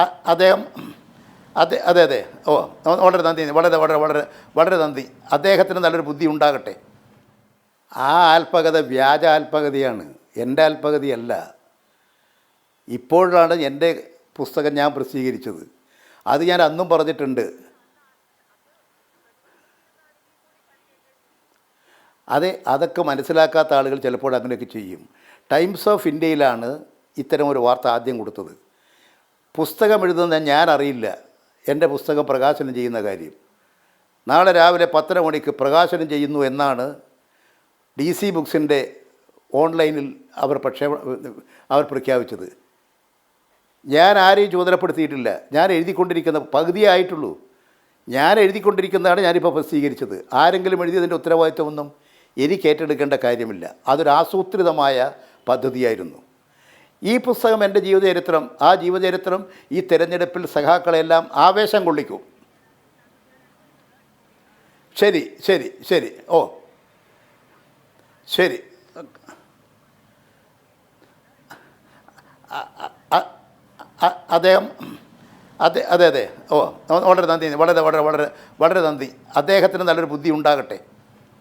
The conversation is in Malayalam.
അദ്ദേഹം അതെ അതെ അതെ. ഓ വളരെ നന്ദി വളരെ വളരെ വളരെ വളരെ നന്ദി. അദ്ദേഹത്തിന് നല്ലൊരു ബുദ്ധി ഉണ്ടാകട്ടെ. ആ ആൽപ്പകത വ്യാജ ആൽപ്പകതയാണ് എന്റെ ആൽപ്പകതയല്ല ഇപ്പോഴാണ് എന്റെ പുസ്തകം ഞാൻ പ്രസിദ്ധീകരിച്ചത്. അത് ഞാൻ അന്നും പറഞ്ഞിട്ടുണ്ട്. അതെ അതൊക്കെ മനസ്സിലാക്കാത്ത ആളുകൾ ചിലപ്പോൾ അങ്ങനെയൊക്കെ ചെയ്യും. ടൈംസ് ഓഫ് ഇന്ത്യയിലാണ് ഇത്തരം ഒരു വാർത്ത ആദ്യം കൊടുത്തത്. പുസ്തകം എഴുതുന്ന ഞാൻ അറിയില്ല. എന്റെ പുസ്തകം പ്രകാശനം ചെയ്യുന്ന കാര്യം. നാളെ രാവിലെ പത്തര മണിക്ക് പ്രകാശനം ചെയ്യുന്നു എന്നാണ് ഡി സി ബുക്സിന്റെ ഓൺലൈനിൽ അവർ പ്രക്ഷേപ അവർ പ്രഖ്യാപിച്ചത്. ഞാൻ ആരെയും ചുമതലപ്പെടുത്തിയിട്ടില്ല. ഞാൻ എഴുതിക്കൊണ്ടിരിക്കുന്ന പകുതിയായിട്ടുള്ളൂ ഞാൻ എഴുതിക്കൊണ്ടിരിക്കുന്നതാണ് ഞാനിപ്പോൾ പ്രസിദ്ധീകരിച്ചത്. ആരെങ്കിലും എഴുതിയതിന്റെ ഉത്തരവാദിത്വമൊന്നും എനിക്ക് ഏറ്റെടുക്കേണ്ട കാര്യമില്ല. അതൊരു ആസൂത്രിതമായ പദ്ധതിയായിരുന്നു. ഈ പുസ്തകം എന്റെ ജീവചരിത്രം ആ ജീവചരിത്രം ഈ തിരഞ്ഞെടുപ്പിൽ സഖാക്കളെല്ലാം ആവേശം കൊള്ളിക്കും. ശരി ശരി ശരി. ഓ. ശരി. അദ്ദേഹം അതെ അതെ അതെ. ഓ വളരെ നന്ദി വളരെ വളരെ വളരെ വളരെ നന്ദി. അദ്ദേഹത്തിന് നല്ലൊരു ബുദ്ധി ഉണ്ടാകട്ടെ.